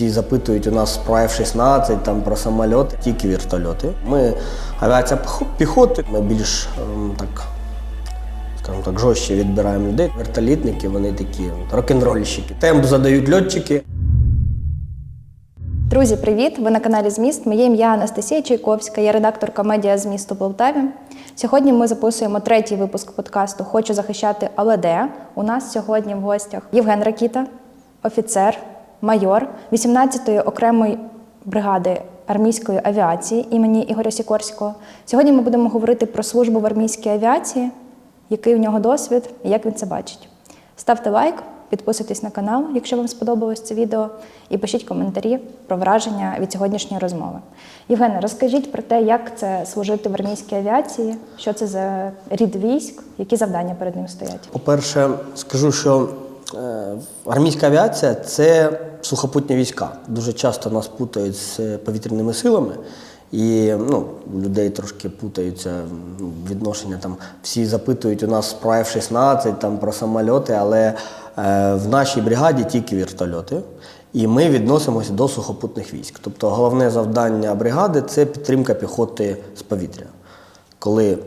Всі запитують у нас про F-16, там про самольоти, тільки вертольоти. Ми авіація піхоти, ми більш ем, так, скажімо так, жорстче відбираємо людей. Вертолітники, вони такі рок-н-рольщики. Темп задають льотчики. Друзі, привіт! Ви на каналі Зміст. Моє ім'я Анастасія Чайковська, я редакторка медіа змісту Полтаві. Сьогодні ми записуємо третій випуск подкасту Хочу захищати, але де. У нас сьогодні в гостях Євген Ракіта, офіцер, майор 18-ї окремої бригади армійської авіації імені Ігоря Сікорського. Сьогодні ми будемо говорити про службу в армійській авіації, який у нього досвід і як він це бачить. Ставте лайк, підписуйтесь на канал, якщо вам сподобалось це відео, і пишіть коментарі про враження від сьогоднішньої розмови. Євгене, розкажіть про те, як це служити в армійській авіації, що це за рід військ, які завдання перед ним стоять. По-перше, скажу, що армійська авіація це сухопутні війська. Дуже часто нас путають з повітряними силами. І ну, людей трошки путаються відношення. Там всі запитують у нас про F-16, там про самольоти, але е, в нашій бригаді тільки вертольоти. І ми відносимося до сухопутних військ. Тобто головне завдання бригади це підтримка піхоти з повітря коли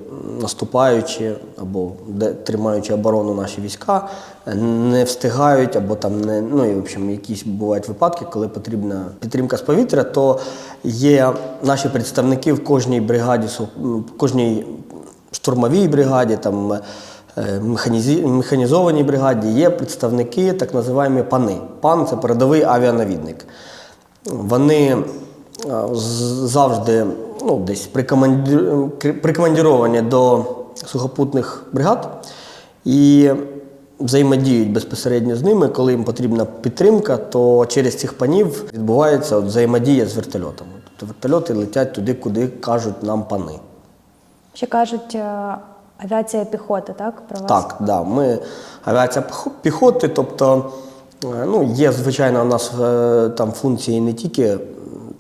наступаючи або тримаючи оборону наші війська, е, не встигають або там не ну і в общем, якісь бувають випадки, коли потрібна підтримка з повітря, то є наші представники в кожній бригаді, кожній штурмовій бригаді, там е, механізованій бригаді є представники, так називаємо пани. Пан це передовий авіанавідник. Вони завжди ну, десь прикомандіровані до сухопутних бригад і взаємодіють безпосередньо з ними. Коли їм потрібна підтримка, то через цих панів відбувається от взаємодія з вертольотами. Тобто вертольоти летять туди, куди кажуть нам пани. Ще кажуть, е, авіація піхоти, так? Про вас? Так, да. Ми авіація піхоти, тобто е, ну, є, звичайно, у нас е, там функції не тільки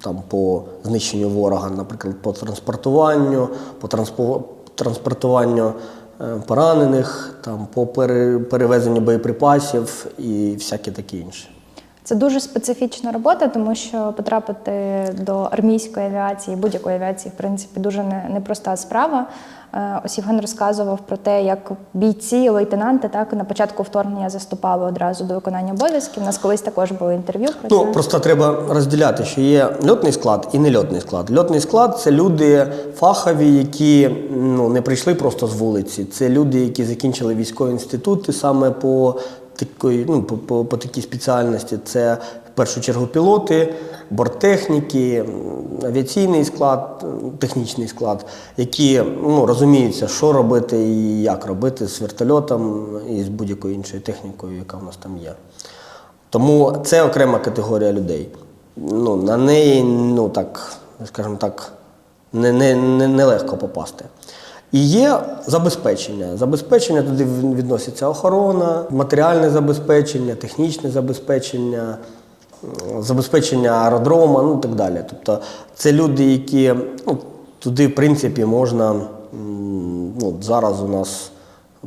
там, по знищенню ворога, наприклад, по транспортуванню, по транспо- транспортуванню е, поранених, там, по пере- перевезенню боєприпасів і всяке таке інше. Це дуже специфічна робота, тому що потрапити до армійської авіації, будь-якої авіації, в принципі, дуже непроста справа. Е, Ось Євген розказував про те, як бійці, лейтенанти так на початку вторгнення заступали одразу до виконання обов'язків. У нас колись також було інтерв'ю про Ну це. просто треба розділяти, що є льотний склад і нельотний склад. Льотний склад це люди фахові, які ну не прийшли просто з вулиці. Це люди, які закінчили військові інститути саме по такої, ну по, по, по такій спеціальності. Це першу чергу пілоти, борттехніки, авіаційний склад, технічний склад, які ну, розуміються, що робити і як робити з вертольотом і з будь-якою іншою технікою, яка в нас там є. Тому це окрема категорія людей. Ну, на неї, ну так, скажімо так, не, не, не, попасти. І є забезпечення. Забезпечення туди відноситься охорона, матеріальне забезпечення, технічне забезпечення, забезпечення аеродрома, ну і так далі. Тобто це люди, які ну, туди, в принципі, можна. Ну, зараз у нас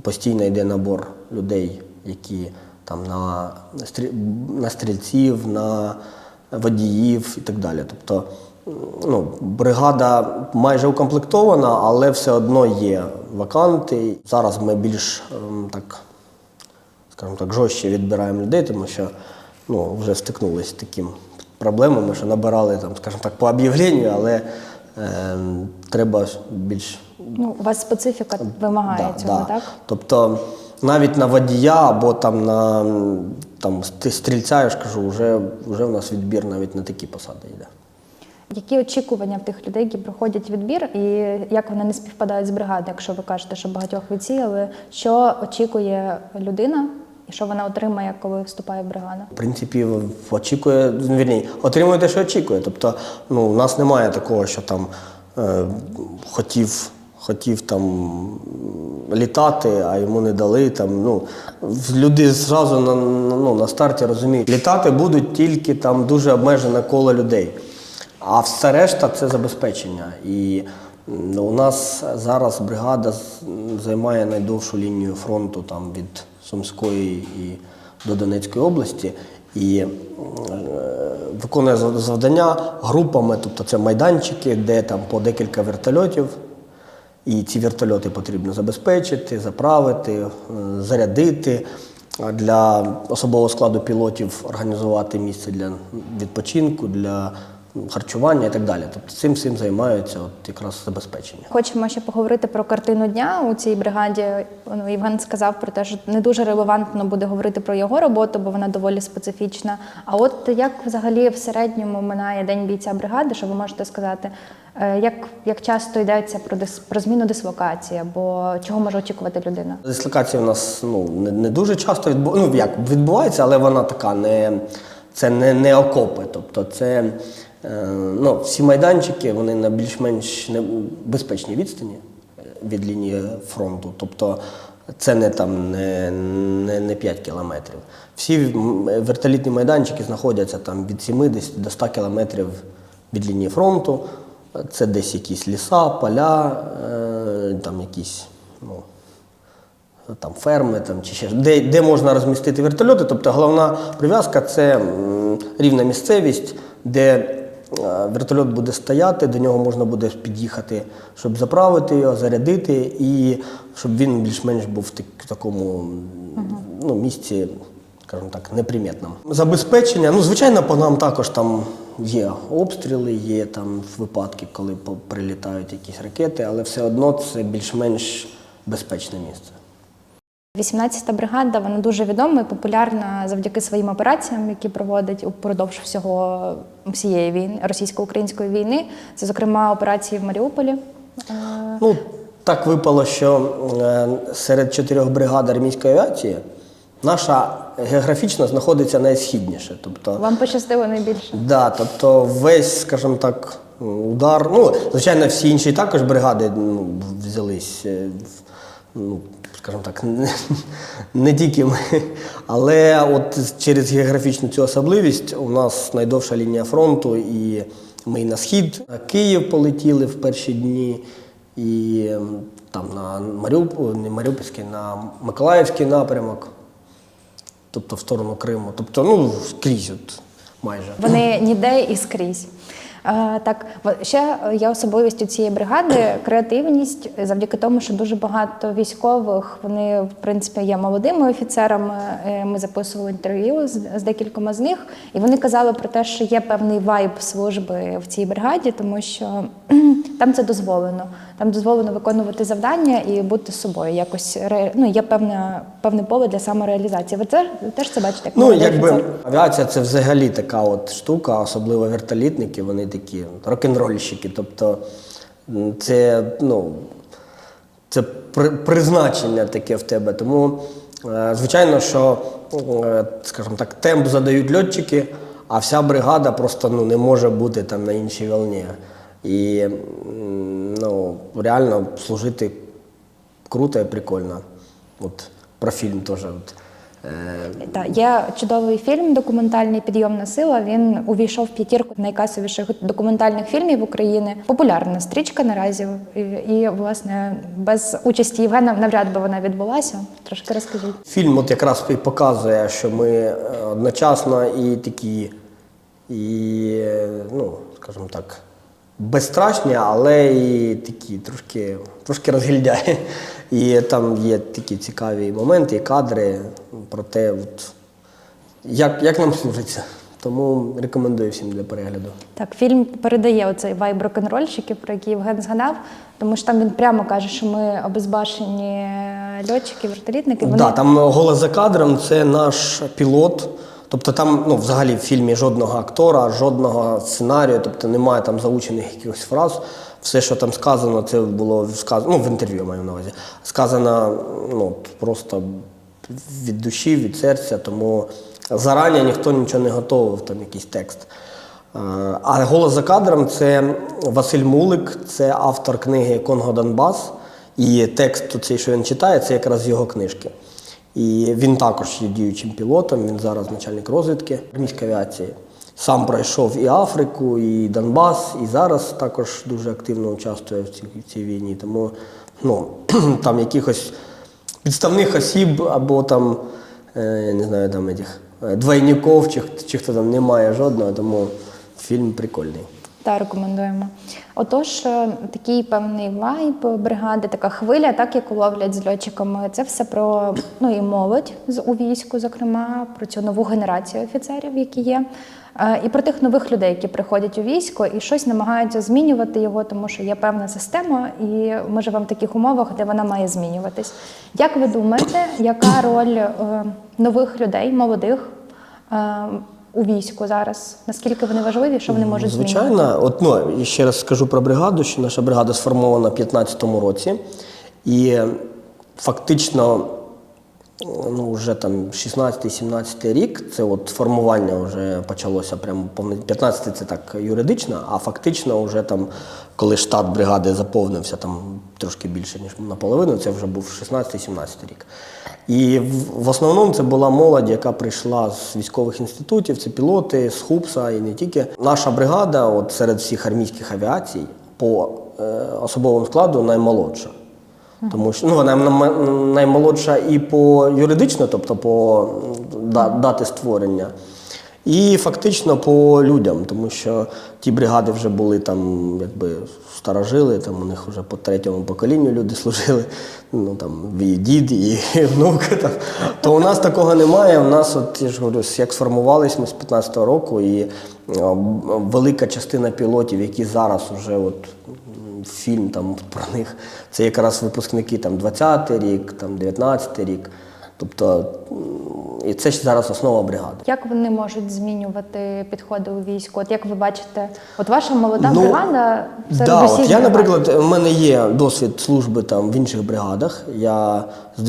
постійно йде набор людей, які там на, на стрільців, на водіїв і так далі. Тобто ну, бригада майже укомплектована, але все одно є ваканти. Зараз ми більш ем, так, скажімо так, жорстче відбираємо людей, тому що ну, вже стикнулися з такими проблемами, що набирали там, скажімо так, по об'явленню, але ем, треба більш Ну, у вас специфіка вимагає Да, цього, да. так? Тобто навіть на водія або там на там, стрільця, я ж кажу, вже, вже в нас відбір навіть на такі посади йде. Які очікування в тих людей, які проходять відбір, і як вони не співпадають з бригадою, якщо ви кажете, що багатьох відсіяли, що очікує людина і що вона отримає, коли вступає в бригаду? В принципі, очікує, ну, вірні, отримує те, що очікує. Тобто, ну, у нас немає такого, що там е, хотів, хотів там літати, а йому не дали. Там, ну, люди зразу на, ну, на старті розуміють, літати будуть тільки там дуже обмежене коло людей. А все решта це забезпечення. І м, у нас зараз бригада займає найдовшу лінію фронту там, від Сумської і до Донецької області. і е, виконує завдання групами, тобто це майданчики, де там по декілька вертольотів. І ці вертольоти потрібно забезпечити, заправити, е, зарядити. Для особового складу пілотів організувати місце для відпочинку, для харчування і так далі. Тобто цим всім займаються от якраз забезпечення. Хочемо ще поговорити про картину дня у цій бригаді. Ну, Євген сказав про те, що не дуже релевантно буде говорити про його роботу, бо вона доволі специфічна. А от як взагалі в середньому минає день бійця бригади, що ви можете сказати? Е, Як, як часто йдеться про дис, про зміну дислокації, або чого може очікувати людина? Дислокація у нас ну, не, не дуже часто відбу... ну, як, відбувається, але вона така не, це не, не окопи. Тобто це ну, всі майданчики вони на більш-менш безпечній відстані е, від лінії фронту. Тобто це не там не, не, не 5 кілометрів. Всі вертолітні майданчики знаходяться там від 70 до 100 кілометрів від лінії фронту. Це десь якісь ліса, поля, е, там якісь ну, там ферми там, чи ще, де, де можна розмістити вертольоти. Тобто головна прив'язка це рівна місцевість, де е, вертольот буде стояти, до нього можна буде під'їхати, щоб заправити його, зарядити, і щоб він більш-менш був в такому ну, місці, скажімо так, непримітному. Забезпечення, ну, звичайно, по нам також там є обстріли, є там випадки, коли прилітають якісь ракети, але все одно це більш-менш безпечне місце. 18-та бригада вона дуже відома і популярна завдяки своїм операціям, які проводить упродовж всього всієї війни російсько-української війни. Це, зокрема, операції в Маріуполі. Е, Ну, так випало, що е, серед чотирьох бригад армійської авіації наша географічно знаходиться найсхідніше. Тобто, Вам пощастило найбільше. да, тобто весь, скажімо так, удар. Ну, звичайно, всі інші також бригади ну, взялись. е, Ну, скажімо так, не, не ми. Але от через географічну цю особливість у нас найдовша лінія фронту, і ми на схід, Київ полетіли в перші дні, і там на Маріуп... не Маріупольський, на Миколаївський напрямок, тобто в сторону Криму. Тобто, ну, скрізь от майже. Вони ніде і скрізь. Е, Так, ще є особливістю цієї бригади креативність завдяки тому, що дуже багато військових вони в принципі є молодими офіцерами. Е, Ми записували інтерв'ю з декількома з них, і вони казали про те, що є певний вайб служби в цій бригаді, тому що там це дозволено. Там дозволено виконувати завдання і бути собою. Якось ре- ну, є певне, певне поле для самореалізації. Ви це ви теж це бачите? Як Ну, якби офіцер? авіація це взагалі така от штука, особливо вертолітники, вони такі рок-н-рольщики. Тобто це, ну, це при- призначення таке в тебе. Тому, е, звичайно, що, е, скажімо так, темп задають льотчики, а вся бригада просто ну, не може бути там на іншій волні. І ну, реально служити круто і прикольно. От про фільм теж. От, е, Так, є чудовий фільм Документальний підйомна сила. Він увійшов в п'ятірку найкасовіших документальних фільмів України. Популярна стрічка наразі. І, і, власне без участі Євгена навряд би вона відбулася. Трошки розкажіть. Фільм от якраз і показує, що ми е, одночасно і такі, і, е, ну, скажімо так, безстрашні, але і такі трошки, трошки розгільдяї. І там є такі цікаві моменти і кадри про те, от, як, як нам служиться. Тому рекомендую всім для перегляду. Так, фільм передає оцей вайб рок-н-рольщиків, про який Євген згадав, тому що там він прямо каже, що ми обезбашені льотчики, вертолітники. Вони Да, там голос за кадром це наш пілот. Тобто там ну, взагалі в фільмі жодного актора, жодного сценарію, тобто немає там заучених якихось фраз. Все, що там сказано, це було сказано, ну, в інтерв'ю маю на увазі. Сказано ну, просто від душі, від серця, тому зарані ніхто нічого не готовив, там якийсь текст. А голос за кадром це Василь Мулик, це автор книги Конго Донбас. І текст цей, що він читає, це якраз його книжки. І він також є діючим пілотом, він зараз начальник розвідки армійської авіації. Сам пройшов і Африку, і Донбас, і зараз також дуже активно участвує в цій, в цій війні. Тому ну, там якихось підставних осіб або там, е, не знаю, там е, двойників, чи, чи хто там немає жодного, тому фільм прикольний. Та рекомендуємо. Отож, е, такий певний вайб бригади, така хвиля, так яку ловлять з льотчиками. Це все про ну і молодь з у війську, зокрема, про цю нову генерацію офіцерів, які є, е, і про тих нових людей, які приходять у військо і щось намагаються змінювати його, тому що є певна система, і ми живемо в таких умовах, де вона має змінюватись. Як ви думаєте, яка роль е, нових людей, молодих? У війську зараз? Наскільки вони важливі, що вони можуть змінювати? Звичайно, от ну ще раз скажу про бригаду, що наша бригада сформована в 2015 році, і фактично, ну вже там 16-17 рік, це от формування вже почалося прямо повне- 15 це так юридично, а фактично, вже там, коли штат бригади заповнився там трошки більше ніж наполовину, це вже був 16-17 рік. І в основному це була молодь, яка прийшла з військових інститутів, це пілоти, з ХУПСа і не тільки. Наша бригада, от серед всіх армійських авіацій, по е, особовому складу наймолодша. Тому що ну, вона наймолодша і по юридично, тобто по дати створення, і фактично по людям, тому що ті бригади вже були там, якби старожили, там у них вже по третьому поколінню люди служили, ну там і дід, і внук. Там. То у нас такого немає. У нас, от я ж говорю, як сформувались ми з 15-го року, і а, велика частина пілотів, які зараз вже от фільм там про них, це якраз випускники там 20-й рік, там 19-й рік. Тобто, і це ж зараз основа бригади. Як вони можуть змінювати підходи у війську? От як ви бачите, от ваша молода Ну, бригада серед Да, от я, бригад. наприклад, в мене є досвід служби там в інших бригадах. Я з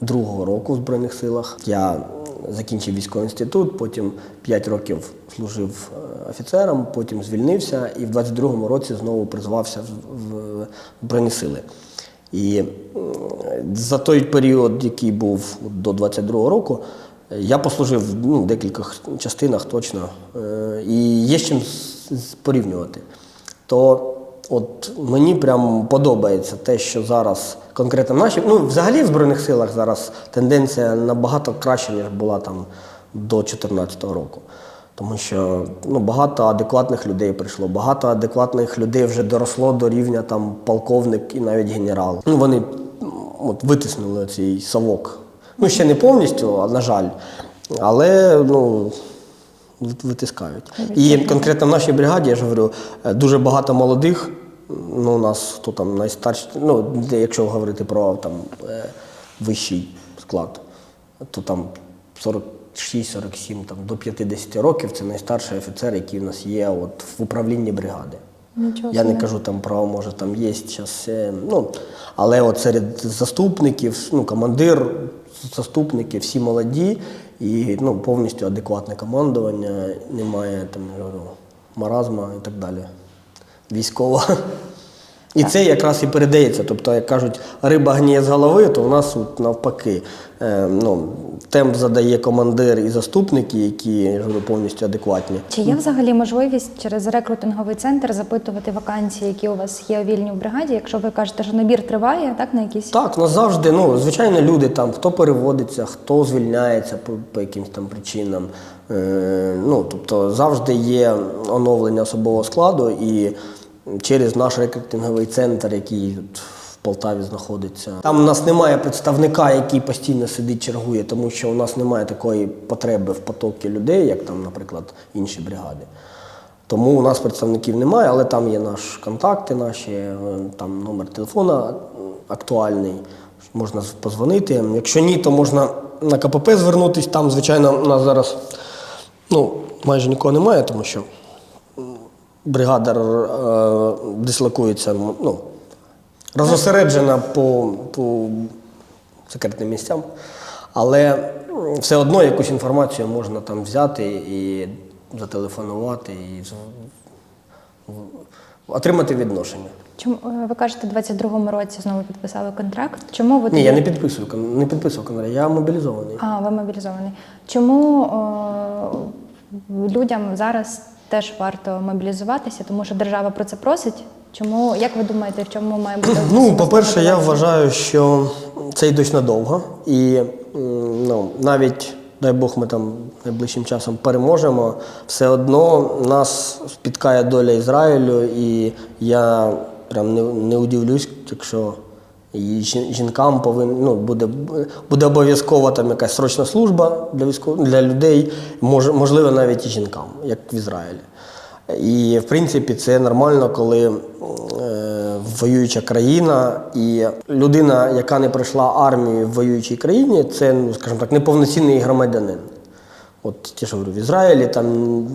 2002 року в Збройних силах. Я закінчив військовий інститут, потім 5 років служив е, офіцером, потім звільнився і в 22-му році знову призвався в, Збройні сили. І за той період, який був до 22-го року, я послужив ну, в декількох частинах точно. Е, І є з чим порівнювати. То от мені прям подобається те, що зараз конкретно наші, ну взагалі в Збройних силах зараз тенденція набагато краще, ніж була там до 2014 року. Тому що ну, багато адекватних людей прийшло, багато адекватних людей вже доросло до рівня там полковник і навіть генерал. Ну, вони от, витиснули цей совок. Ну, ще не повністю, а на жаль. Але ну, витискають. І конкретно в нашій бригаді, я ж говорю, е, дуже багато молодих. Ну, у нас хто там найстарший, ну, якщо говорити про там, е, вищий склад, то там 46-47 там, до 50 років це найстарший офіцер, який в нас є от, в управлінні бригади. Нічого Я не кажу там про, може там є зараз, ну, але от серед заступників, ну, командир, заступники, всі молоді і ну, повністю адекватне командування, немає там, я говорю, маразма і так далі. Військова. І це якраз і передається. Тобто, як кажуть, риба гніє з голови, то у нас от навпаки. Е, ну, темп задає командир і заступники, які я говорю, повністю адекватні. Чи є взагалі можливість через рекрутинговий центр запитувати вакансії, які у вас є вільні в бригаді, якщо ви кажете, що набір триває, так на якісь Так, у нас завжди, ну, звичайно, люди там, хто переводиться, хто звільняється по, по якимось там причинам. Е, ну, тобто завжди є оновлення особового складу і через наш рекрутинговий центр, який тут в Полтаві знаходиться. Там у нас немає представника, який постійно сидить, чергує, тому що у нас немає такої потреби в потокі людей, як там, наприклад, інші бригади. Тому у нас представників немає, але там є наші контакти, наші, е, там номер телефона актуальний, можна позвонити. Якщо ні, то можна на КПП звернутися. Там, звичайно, у нас зараз ну, майже нікого немає, тому що бригада е, дислокується, ну, розосереджена по, по секретним місцям. Але все одно якусь інформацію можна там взяти і зателефонувати, і отримати відношення. чому е, ви кажете, в 22-му році знову підписали контракт? Чому ви Ні, я не підписую, не підписував контракт, я мобілізований. А, ви мобілізований. Чому о, людям зараз теж варто мобілізуватися, тому що держава про це просить? Чому, як ви думаєте, в чому має бути? Ну, по-перше, я вважаю, що це й досить надовго. І ну, навіть дай Бог, ми там найближчим часом переможемо, все одно нас спіткає доля Ізраїлю, і я прям не, не удивлюсь, якщо і жінкам повин, ну, буде, буде обов'язково там якась срочна служба для військових для людей, мож, можливо, навіть і жінкам, як в Ізраїлі. І в принципі це нормально, коли е, воююча країна і людина, яка не пройшла армію в воюючій країні, це, ну, скажімо так, неповноцінний громадянин. От ті, що говорю, в Ізраїлі там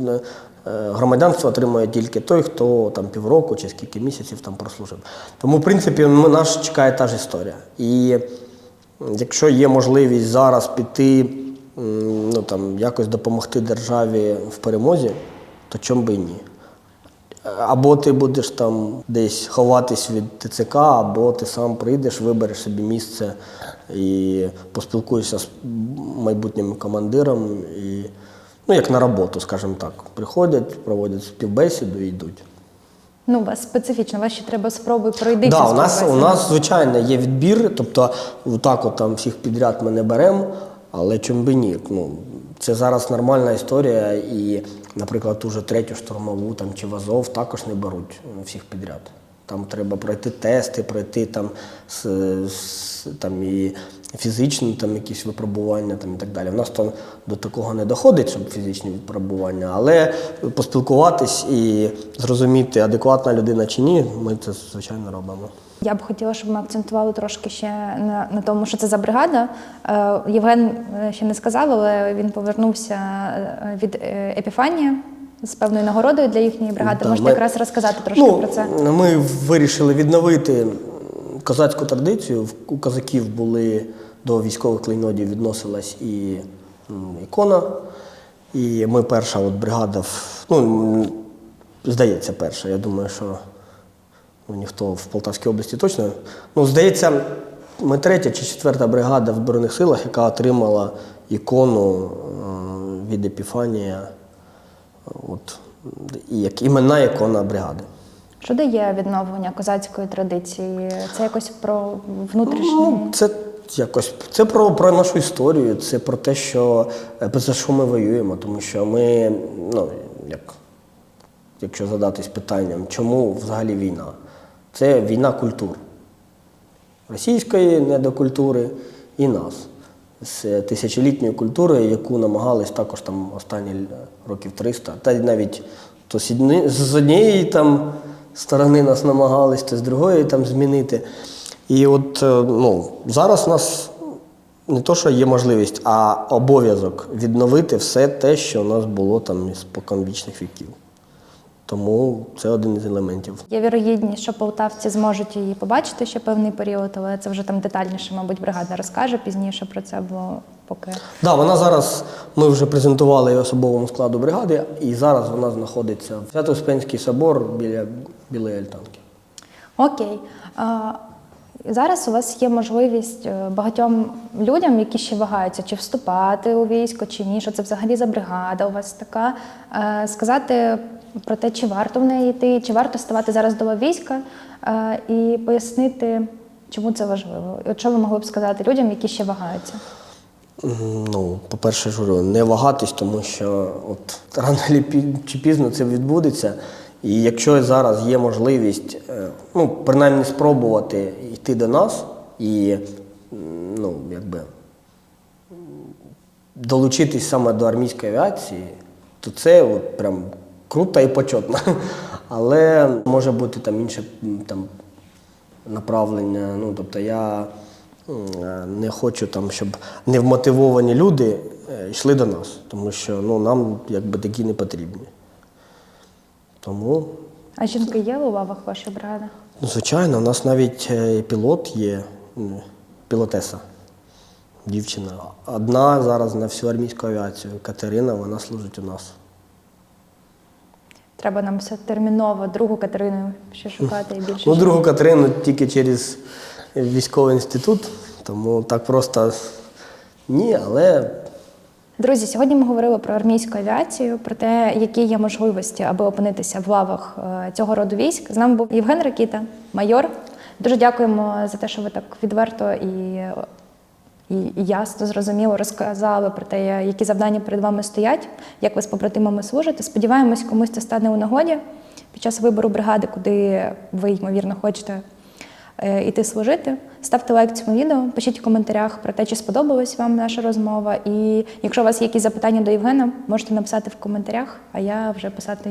громадянство отримує тільки той, хто там півроку чи скільки місяців там прослужив. Тому, в принципі, нас чекає та ж історія. І якщо є можливість зараз піти, ну там якось допомогти державі в перемозі, то чому би і ні? Або ти будеш там десь ховатись від ТЦК, або ти сам прийдеш, вибереш собі місце і поспілкуєшся з майбутнім командиром. Ну, як на роботу, скажімо так. Приходять, проводять співбесіду і йдуть. Ну, у вас специфічно, вас ще треба спробуй пройти. Да, у нас, у нас, звичайно, є відбір, тобто так от там всіх підряд ми не беремо, але чому би ні? Ну, це зараз нормальна історія, і, наприклад, ту же третю штурмову там, чи в Азов також не беруть всіх підряд. Там треба пройти тести, пройти там, с, с- там і фізичні там, якісь випробування там, і так далі. У нас там до такого не доходить, щоб фізичні випробування, але поспілкуватись і зрозуміти, адекватна людина чи ні, ми це звичайно робимо. Я б хотіла, щоб ми акцентували трошки ще на, на тому, що це за бригада. Е, Євген е, ще не сказав, але він повернувся е, від Епіфанія з певною нагородою для їхньої бригади. Да, Можете ми- якраз розказати трошки ну, про це. Ми вирішили відновити козацьку традицію. У козаків були до військових клейнодів відносилась і ікона. І ми перша от бригада, ну, здається, перша. Я думаю, що ну, ніхто в Полтавській області точно. Ну, здається, ми третя чи четверта бригада в Збройних силах, яка отримала ікону е, від Епіфанія. От, як іменна ікона бригади. Що дає відновлення козацької традиції? Це якось про. Ну, це якось це про, про нашу історію, це про те, що е, за що ми воюємо, тому що ми, ну як, якщо задатись питанням, чому взагалі війна? Це війна культур. Російської недокультури і нас. З тисячолітньої культури, яку намагались також там останні років 300, та й навіть то з однієї там сторони нас намагались, то з другої там змінити. І от е, ну, зараз у нас не то, що є можливість, а обов'язок відновити все те, що у нас було там із споконвічних віків. Тому це один із елементів. Є вірогідність, що полтавці зможуть її побачити ще певний період, але це вже там детальніше, мабуть, бригада розкаже пізніше про це, бо поки. Да, вона зараз, ми вже презентували її особовому складу бригади, і зараз вона знаходиться в Свято-Успенський собор біля Білої Альтанки. Окей. Зараз у вас є можливість е, багатьом людям, які ще вагаються, чи вступати у військо, чи ні, що це взагалі за бригада у вас така, е, сказати про те, чи варто в неї йти, чи варто ставати зараз до війська, е, і пояснити, чому це важливо. От що ви могли б сказати людям, які ще вагаються? Ну, по-перше, ж не вагатись, тому що от рано чи пізно це відбудеться. І якщо зараз є можливість, е, ну, принаймні спробувати йти до нас і ну, якби, долучитись саме до армійської авіації, то це от прям круто і почетно. Але може бути там інше там, направлення. Ну, тобто я е, не хочу, там, щоб невмотивовані люди е, йшли до нас, тому що ну, нам якби такі не потрібні. Тому, А жінки є у лавах вашої бригади? ну, звичайно, у нас навіть е, пілот є, пілотеса, дівчина. Одна зараз на всю армійську авіацію. Катерина, вона служить у нас. Треба нам все терміново, другу Катерину ще шукати і більше. Ну, другу Катерину тільки через військовий інститут, тому так просто ні, але Друзі, сьогодні ми говорили про армійську авіацію, про те, які є можливості, аби опинитися в лавах е, цього роду військ. З нами був Євген Ракіта, майор. Дуже дякуємо за те, що ви так відверто і і ясно, зрозуміло розказали про те, які завдання перед вами стоять, як ви з побратимами служите. Сподіваємось, комусь це стане у нагоді під час вибору бригади, куди ви, ймовірно, хочете іти служити. Ставте лайк цьому відео, пишіть в коментарях про те, чи сподобалась вам наша розмова. І якщо у вас є якісь запитання до Євгена, можете написати в коментарях, а я вже писати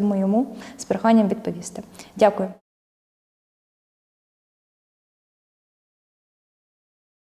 йому, йому з проханням відповісти. Дякую.